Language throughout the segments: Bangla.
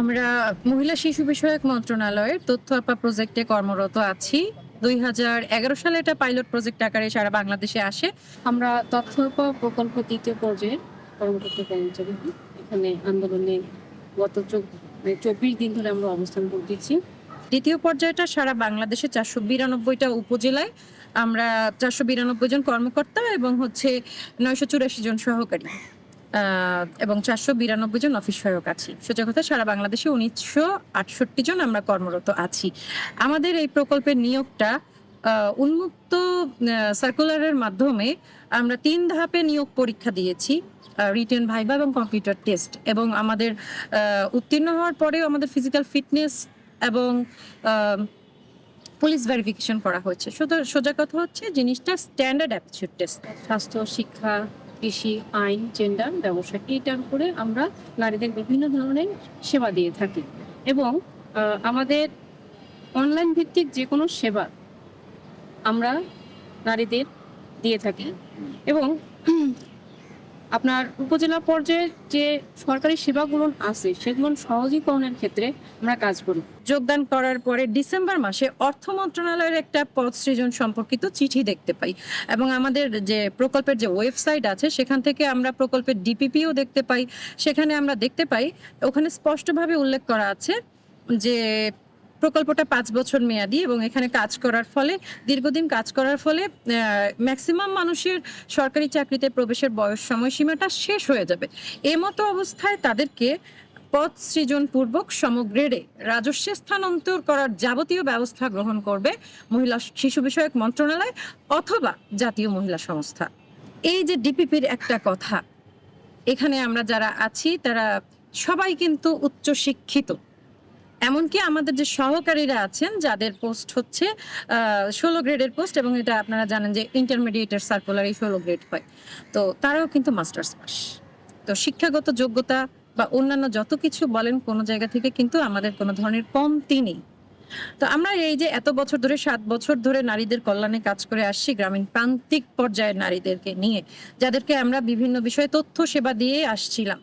আমরা মহিলা শিশু বিষয়ক মন্ত্রণালয়ের তথ্য আপা প্রজেক্টে কর্মরত আছি। দুই হাজার এগারো সালে এটা পাইলট প্রজেক্ট আকারে সারা বাংলাদেশে আসে। আমরা তথ্য উপ প্রকল্প দ্বিতীয় পর্যায়ে কর্মকর্তা কর্মচারী এখানে আন্দোলনে গত চব্বিশ দিন ধরে আমরা অবস্থান করতেছি। দ্বিতীয় পর্যায়টা সারা বাংলাদেশে চারশো বিরানব্বইটা উপজেলায়। আমরা চারশো বিরানব্বই জন কর্মকর্তা এবং হচ্ছে নয়শো চুরাশি জন সহকারী। এবং চারশো বিরানব্বই জন অফিস সহায়ক আছি। সোজা কথা, সারা বাংলাদেশে উনিশশো আটষট্টি জন আমরা কর্মরত আছি। আমাদের এই প্রকল্পের নিয়োগটা উন্মুক্ত সার্কুলারের মাধ্যমে আমরা তিন ধাপে নিয়োগ পরীক্ষা দিয়েছি রিটেন ভাইবা এবং কম্পিউটার টেস্ট এবং আমাদের উত্তীর্ণ হওয়ার পরেও আমাদের ফিজিক্যাল ফিটনেস এবং পুলিশ ভেরিফিকেশন করা হয়েছে। সোজা কথা হচ্ছে, জিনিসটা স্ট্যান্ডার্ড অ্যাপটিটিউড টেস্ট স্বাস্থ্য, শিক্ষা কৃষি, আইন জেন্ডার ব্যবসা, এই এইটার করে আমরা নারীদের বিভিন্ন ধরনের সেবা দিয়ে থাকি। এবং আমাদের অনলাইন ভিত্তিক যে কোনো সেবা আমরা নারীদের দিয়ে থাকি। এবং আপনার উপজেলা পর্যায়ে যে সরকারি সেবাগুলো আছে, সেগুলো সহজীকরণের ক্ষেত্রে আমরা কাজ করি। যোগদান করার পরে ডিসেম্বর মাসে অর্থ মন্ত্রণালয়ের একটা পদ সৃজন সম্পর্কিত চিঠি দেখতে পাই এবং আমাদের যে প্রকল্পের যে ওয়েবসাইট আছে, সেখান থেকে আমরা প্রকল্পের ডিপিপিও দেখতে পাই। সেখানে আমরা দেখতে পাই, ওখানে স্পষ্টভাবে উল্লেখ করা আছে যে প্রকল্পটা পাঁচ বছর মেয়াদি এবং এখানে কাজ করার ফলে, দীর্ঘদিন কাজ করার ফলে ম্যাক্সিমাম মানুষের সরকারি চাকরিতে প্রবেশের বয়স সময়সীমাটা শেষ হয়ে যাবে। এমতো অবস্থায় তাদেরকে পদ সৃজন পূর্বক সমগ্রেডে রাজস্বে স্থানান্তর করার যাবতীয় ব্যবস্থা গ্রহণ করবে মহিলা শিশু বিষয়ক মন্ত্রণালয় অথবা জাতীয় মহিলা সংস্থা। এই যে ডিপিপির একটা কথা, এখানে আমরা যারা আছি, তারা সবাই কিন্তু উচ্চ শিক্ষিত এমনকি আমাদের যে সহকারীরা আছেন, যাদের পোস্ট হচ্ছে ষোলো গ্রেডের পোস্ট এবং এটা আপনারা জানেন যে ইন্টারমিডিয়েটের এই ষোলো গ্রেড হয়। তো তারাও কিন্তু মাস্টার্স পাস। তো শিক্ষাগত যোগ্যতা বা অন্যান্য যত কিছু বলেন, কোনো জায়গা থেকে কিন্তু আমাদের কোনো ধরনের কমতি নেই। তো আমরা এই যে এত বছর ধরে, সাত বছর ধরে নারীদের কল্যাণে কাজ করে আসছি গ্রামীণ প্রান্তিক পর্যায়ের নারীদেরকে নিয়ে, যাদেরকে আমরা বিভিন্ন বিষয়ে তথ্য সেবা দিয়ে আসছিলাম।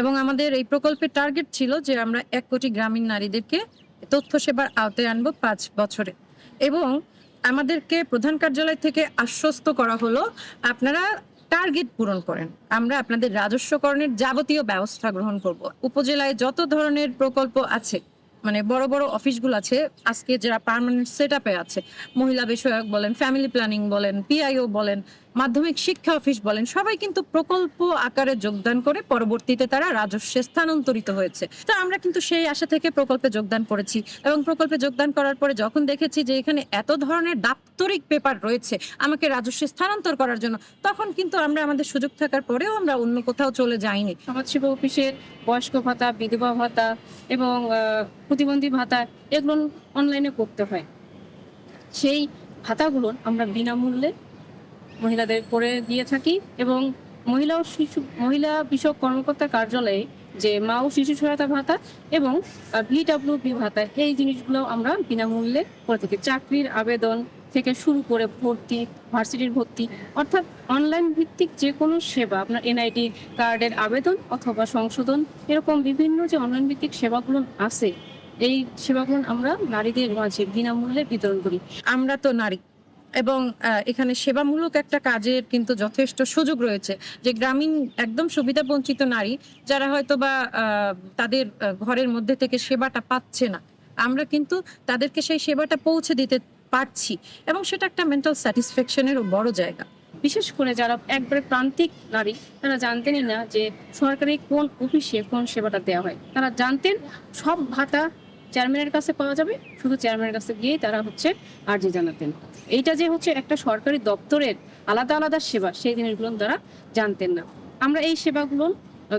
এবং আমাদের এই প্রকল্পের টার্গেট ছিল যে আমরা এক কোটি গ্রামীণ নারীদেরকে তথ্য সেবার আওতায় আনব পাঁচ বছরে। এবং আমাদেরকে প্রধান কার্যালয় থেকে আশ্বস্ত করা হলো, আপনারা টার্গেট পূরণ করেন। আমরা আপনাদের রাজস্বকরণের যাবতীয় ব্যবস্থা গ্রহণ করব। উপজেলায় যত ধরনের প্রকল্প আছে মানে বড় বড় অফিসগুলো আছে। আজকে যারা পার্মানেন্ট সেট আছে, মহিলা বিষয়ক বলেন ফ্যামিলি প্ল্যানিং বলেন পিআইও বলেন, মাধ্যমিক শিক্ষা অফিস বলেন, সবাই কিন্তু প্রকল্প আকারে যোগদান করে পরবর্তীতে তারা রাজস্বে স্থানান্তরিত হয়েছে। তো আমরা কিন্তু সেই আশা থেকে প্রকল্পে যোগদান করেছি এবং প্রকল্পে যোগদান করার পরে যখন দেখেছি যে এখানে এত ধরনের দাপ্তরিক পেপার রয়েছে আমাকে রাজস্বে স্থানান্তর করার জন্য, তখন কিন্তু আমরা আমাদের সুযোগ থাকার পরেও আমরা অন্য কোথাও চলে যাইনি। সমাজসেবা অফিসের বয়স্ক ভাতা, বিধবা ভাতা এবং প্রতিবন্ধী ভাতা এগুলো অনলাইনে করতে হয়। সেই ভাতাগুলো আমরা বিনামূল্যে মহিলাদের করে দিয়ে থাকি এবং মহিলা ও শিশু, মহিলা বিষয়ক কর্মকর্তা কার্যালয়ে যে মা ও শিশু সহায়তা ভাতা এবং ভিডাব্লিউপি ভাতা, এই জিনিসগুলো আমরা বিনামূল্যে করে থাকি। চাকরির আবেদন থেকে শুরু করে ভর্তি, ভার্সিটির ভর্তি, অর্থাৎ অনলাইন ভিত্তিক যে কোনো সেবা, আপনার এনআইডি কার্ডের আবেদন অথবা সংশোধন, এরকম বিভিন্ন যে অনলাইন ভিত্তিক সেবাগুলো আছে, এই সেবাগুলো আমরা নারীদের মাঝে বিনামূল্যে বিতরণ করি। আমরা তো নারী এবং এখানে সেবামূলক একটা কাজের কিন্তু যথেষ্ট সুযোগ রয়েছে যে গ্রামীণ একদম সুবিধা বঞ্চিত নারী যারা হয়তো বা তাদের ঘরের মধ্যে থেকে সেবাটা পাচ্ছে না। আমরা কিন্তু তাদেরকে সেই সেবাটা পৌঁছে দিতে পারছি এবং সেটা একটা মেন্টাল স্যাটিসফ্যাকশনেরও বড় জায়গা। বিশেষ করে যারা একবারে প্রান্তিক নারী, তারা জানতেনই না যে সরকারি কোন অফিসে কোন সেবাটা দেওয়া হয়। তারা জানতেন সব ভাতা চেয়ারম্যানের কাছে পাওয়া যাবে, শুধু চেয়ারম্যানের কাছে গিয়েই তারা হচ্ছে আর্জি জানাতেন। এইটা যে হচ্ছে একটা সরকারি দপ্তরের আলাদা আলাদা সেবা, সেই জিনিসগুলো তারা জানতেন না। আমরা এই সেবাগুলো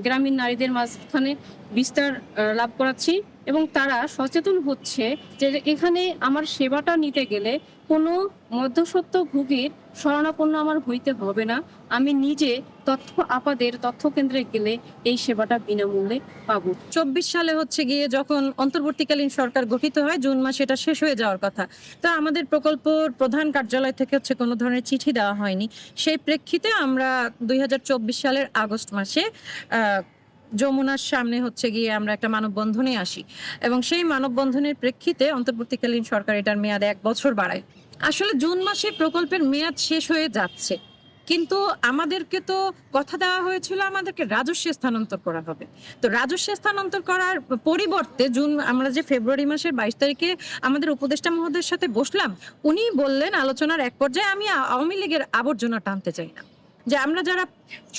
গ্রামীণ নারীদের মাঝখানে বিস্তার লাভ করাচ্ছি। এবং তারা সচেতন হচ্ছে যে এখানে আমার সেবাটা নিতে গেলে কোনো মধ্যসত্ত্ব ভোগীর শরণাপন্ন আমার হইতে হবে না। আমি নিজে তথ্য আপাদের তথ্য কেন্দ্রে গেলে এই সেবাটা বিনামূল্যে পাবো। চব্বিশ সালে হচ্ছে গিয়ে যখন অন্তর্বর্তীকালীন সরকার গঠিত হয়, জুন মাসে এটা শেষ হয়ে যাওয়ার কথা। তা আমাদের প্রকল্পর প্রধান কার্যালয় থেকে হচ্ছে কোনো ধরনের চিঠি দেওয়া হয়নি। সেই প্রেক্ষিতে আমরা দুই হাজার চব্বিশ সালের আগস্ট মাসে যমুনার সামনে হচ্ছে গিয়ে আমরা একটা মানববন্ধনে আসি। এবং সেই মানববন্ধনের প্রেক্ষিতে অন্তর্বর্তীকালীন সরকার এটার মেয়াদ এক বছর বাড়ায়। আসলে জুন মাসে প্রকল্পের মেয়াদ শেষ হয়ে যাচ্ছে। কিন্তু আমাদেরকে তো কথা দেওয়া হয়েছিল আমাদেরকে রাজস্বে স্থানান্তর করা হবে। তো রাজস্বে স্থানান্তর করার পরিবর্তে জুন, আমরা যে ফেব্রুয়ারি মাসের বাইশ তারিখে আমাদের উপদেষ্টা মহোদয়ের সাথে বসলাম উনি বললেন, আলোচনার এক পর্যায়ে আমি আওয়ামী লীগের আবর্জনা টানতে চাই না। যে আমরা যারা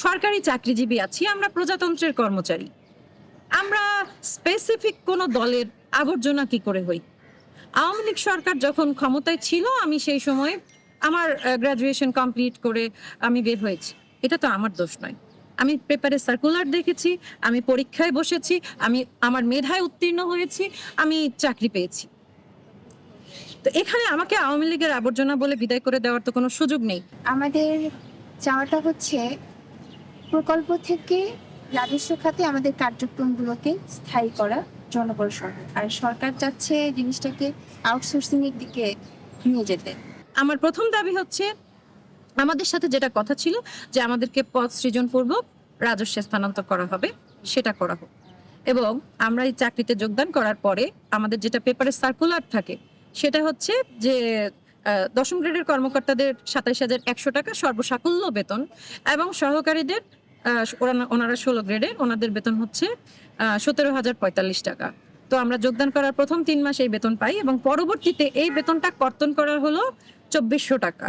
সরকারি চাকরিজীবী আছি, আমরা প্রজাতন্ত্রের কর্মচারী। আমরা স্পেসিফিক কোনো দলের আবর্জনা কি করে হই? আওয়ামী লীগ সরকার যখন ক্ষমতায় ছিল, আমি সেই সময় আমার গ্রাজুয়েশন কমপ্লিট করে আমি বের হয়েছি। এটা তো আমার দোষ নয়। আমি পেপারে সার্কুলার দেখেছি, আমি পরীক্ষায় বসেছি, আমি আমার মেধায় উত্তীর্ণ হয়েছি, আমি চাকরি পেয়েছি। তো এখানে আমাকে আওয়ামী লীগের আবর্জনা বলে বিদায় করে দেওয়ার তো কোনো সুযোগ নেই। আমাদের চাওয়াটা হচ্ছে প্রকল্প থেকে রাজস্ব খাতে আমাদের কার্যক্রমগুলোকে স্থায়ী করা জনবল সরকার। আর সরকার চাচ্ছে জিনিসটাকে আউটসোর্সিং এর দিকে নিয়ে যেতে। আমার প্রথম দাবি হচ্ছে, আমাদের সাথে যেটা কথা ছিল যে আমাদেরকে পদ সৃজনপূর্বক রাজস্বে স্থানান্তর করা হবে, সেটা করা হোক। এবং আমরা এই চাকরিতে যোগদান করার পরে আমাদের যেটা পেপারে সার্কুলার থাকে, সেটা হচ্ছে যে দশম গ্রেডের কর্মকর্তাদের সাতাইশ হাজার একশো টাকা সর্বসাকুল্য বেতন এবং সহকারীদের ওনারা ষোলো গ্রেডের, ওনাদের বেতন হচ্ছে সতেরো হাজার পঁয়তাল্লিশ টাকা। তো আমরা যোগদান করার প্রথম তিন মাস এই বেতন পাই এবং পরবর্তীতে এই বেতনটা কর্তন করা হলো চব্বিশশো টাকা।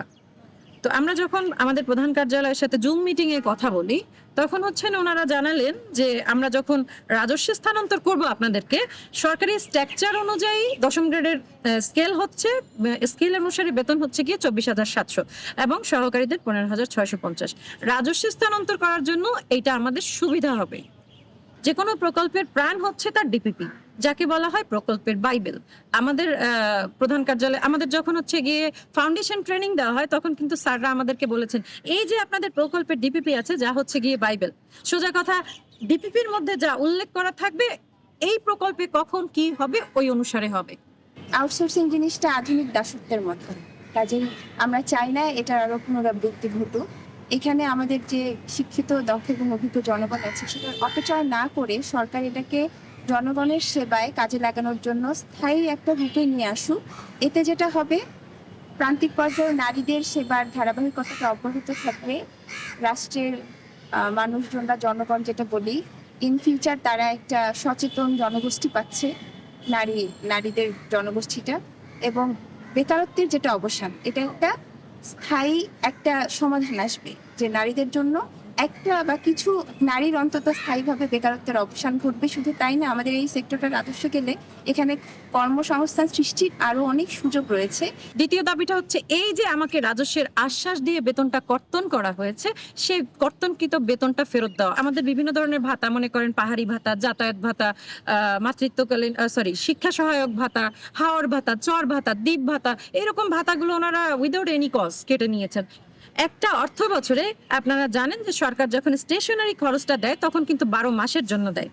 তো আমরা যখন আমাদের প্রধান কার্যালয়ের সাথে জুম মিটিং এ কথা বলি, তখন হচ্ছেন ওনারা জানালেন যে আমরা যখন রাজস্ব স্থানান্তর করব আপনাদেরকে, সরকারি স্ট্রাকচার অনুযায়ী দশম গ্রেডের স্কেল হচ্ছে স্কেল অনুসারে বেতন হচ্ছে গিয়ে চব্বিশ হাজার সাতশো এবং সহকারীদের পনেরো হাজার ছয়শো পঞ্চাশ। রাজস্ব স্থানান্তর করার জন্য এইটা আমাদের সুবিধা হবে। যে কোনো প্রকল্পের প্রাণ হচ্ছে তার ডিপিপি যাকে বলা হয় প্রকল্পের বাইবেল। আমাদের প্রধান কার্যালয়, আমাদের যখন হচ্ছে গিয়ে ফাউন্ডেশন ট্রেনিং দেওয়া হয়, তখন কিন্তু স্যাররা আমাদেরকে বলেছেন, এই যে আপনাদের প্রকল্পের ডিপিপি আছে, যা হচ্ছে গিয়ে বাইবেল। সোজা কথা ডিপিপির মধ্যে যা উল্লেখ করা থাকবে, এই প্রকল্পে কখন কি হবে, ওই অনুসারে হবে। আউটসোর্সিং জিনিসটা আধুনিক দাসত্বের মতো কাজেই আমরা চাই না এটার আরও পুনরাবৃত্তি ঘটুক। এখানে আমাদের যে শিক্ষিত, দক্ষ এবং অভিজ্ঞ জনগণ আছে সেটার অপচয় না করে সরকার এটাকে জনগণের সেবায় কাজে লাগানোর জন্য স্থায়ী একটা রূপে নিয়ে আসুক এতে যেটা হবে, প্রান্তিক পর্যায়ে নারীদের সেবার ধারাবাহিকতাটা অব্যাহত থাকবে। রাষ্ট্রের মানুষজনরা জনগণ যেটা বলি ইন ফিউচার তারা একটা সচেতন জনগোষ্ঠী পাচ্ছে, নারী, নারীদের জনগোষ্ঠীটা। এবং বেকারত্বের যেটা অবসান, এটা একটা স্থায়ী একটা সমাধান আসবে যে নারীদের জন্য একটা বা কিছু নারীর অন্তত স্থায়ীভাবে বেকারত্বের অবসান ঘটবে, শুধু তাই না, আমাদের এই সেক্টরটা রাজস্ব গেলে এখানে কর্মসংস্থান সৃষ্টির আরও অনেক সুযোগ রয়েছে। দ্বিতীয় দাবিটা হচ্ছে এই যে আমাকে রাজস্বের আশ্বাস দিয়ে বেতনটা কর্তন করা হয়েছে, সেই কর্তনকৃত বেতনটা ফেরত দেওয়া। আমাদের বিভিন্ন ধরনের ভাতা, মনে করেন পাহাড়ি ভাতা, যাতায়াত ভাতা মাতৃত্বকালীন সরি শিক্ষা সহায়ক ভাতা হাওয়ার ভাতা, চর ভাতা, দ্বীপ ভাতা, এরকম ভাতাগুলো ওনারা উইদাউট এনি কস্ট কেটে নিয়েছেন। একটা অর্থ বছরে আপনারা জানেন যে সরকার যখন স্টেশনারি খরচটা দেয়, তখন কিন্তু বারো মাসের জন্য দেয়।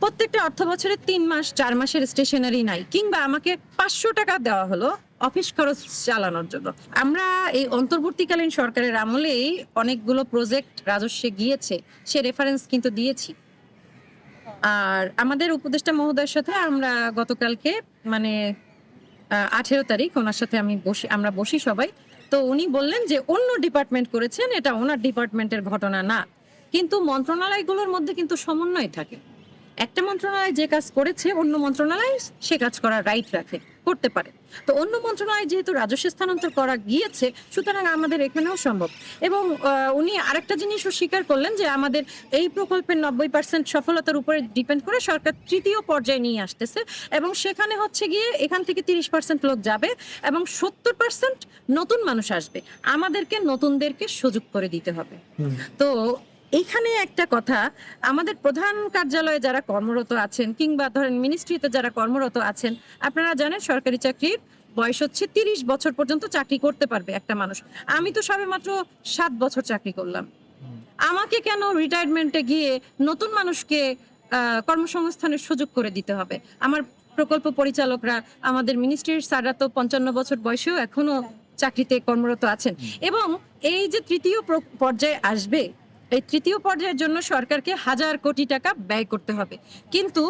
প্রত্যেকটা অর্থ বছরে তিন মাস, চার মাসের স্টেশনারি নাই। কিংবা আমাকে পাঁচশো টাকা দেওয়া হলো অফিস খরচ চালানোর জন্য। আমরা এই অন্তর্বর্তীকালীন সরকারের আমলেই অনেকগুলো প্রজেক্ট রাজস্বে গিয়েছে, সে রেফারেন্স কিন্তু দিয়েছি। আর আমাদের উপদেষ্টা মহোদয়ের সাথে আমরা গতকালকে মানে আঠেরো তারিখ, ওনার সাথে আমি বসি, আমরা বসি সবাই। তো উনি বললেন যে অন্য ডিপার্টমেন্ট করেছেন, এটা ওনার ডিপার্টমেন্টের ঘটনা না। কিন্তু মন্ত্রণালয়গুলোর মধ্যে কিন্তু সমন্বয় থাকে। একটা মন্ত্রণালয় যে কাজ করেছে অন্য মন্ত্রণালয় সে কাজ করার রাইট রাখে করতে পারে। তো অন্য মন্ত্রণালয় যেহেতু রাজস্ব স্থানান্তর করা গিয়েছে সুতরাং আমাদের এখানেও সম্ভব। এবং উনি আরেকটা জিনিসও স্বীকার করলেন যে আমাদের এই প্রকল্পের নব্বই পার্সেন্ট সফলতার উপরে ডিপেন্ড করে সরকার তৃতীয় পর্যায়ে নিয়ে আসতেছে। এবং সেখানে হচ্ছে গিয়ে এখান থেকে তিরিশ পার্সেন্ট লোক যাবে এবং সত্তর পার্সেন্ট নতুন মানুষ আসবে। আমাদেরকে নতুনদেরকে সুযোগ করে দিতে হবে। তো এইখানে একটা কথা, আমাদের প্রধান কার্যালয়ে যারা কর্মরত আছেন কিংবা ধরেন মিনিস্ট্রিতে যারা কর্মরত আছেন, আপনারা জানেন সরকারি চাকরির বয়স হচ্ছে তিরিশ বছর পর্যন্ত চাকরি করতে পারবে একটা মানুষ। আমি তো সবে মাত্র সাত বছর চাকরি করলাম। আমাকে কেন রিটায়ারমেন্টে গিয়ে নতুন মানুষকে কর্মসংস্থানের সুযোগ করে দিতে হবে? আমার প্রকল্প পরিচালকরা, আমাদের মিনিস্ট্রির স্যাররা তো পঞ্চান্ন বছর বয়সেও এখনও চাকরিতে কর্মরত আছেন। এবং এই যে তৃতীয় পর্যায়ে আসবে এই তৃতীয় পর্যায়ের জন্য সরকারকে হাজার কোটি টাকা ব্যয় করতে হবে। কিন্তু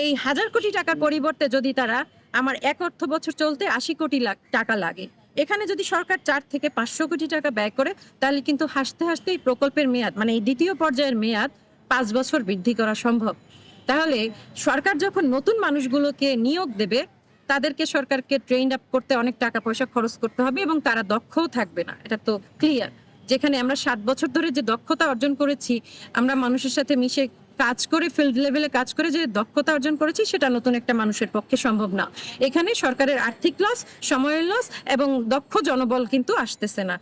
এই হাজার কোটি টাকার পরিবর্তে যদি তারা আমার এক অর্থ বছর চলতে আশি কোটি লাখ টাকা লাগে, এখানে যদি সরকার চার থেকে পাঁচশো কোটি টাকা ব্যয় করে, তাহলে কিন্তু হাসতে হাসতে এই প্রকল্পের মেয়াদ মানে এই দ্বিতীয় পর্যায়ের মেয়াদ পাঁচ বছর বৃদ্ধি করা সম্ভব। তাহলে সরকার যখন নতুন মানুষগুলোকে নিয়োগ দেবে, তাদেরকে সরকারকে ট্রেন আপ করতে অনেক টাকা পয়সা খরচ করতে হবে এবং তারা দক্ষও থাকবে না। এটা তো ক্লিয়ার যেখানে আমরা সাত বছর ধরে যে দক্ষতা অর্জন করেছি, আমরা মানুষের সাথে মিশে কাজ করে ফিল্ড লেভেলে কাজ করে যে দক্ষতা অর্জন করেছি, সেটা নতুন একটা মানুষের পক্ষে সম্ভব না। এখানে সরকারের আর্থিক লস সময়ের লস এবং দক্ষ জনবল কিন্তু আসতেছে না।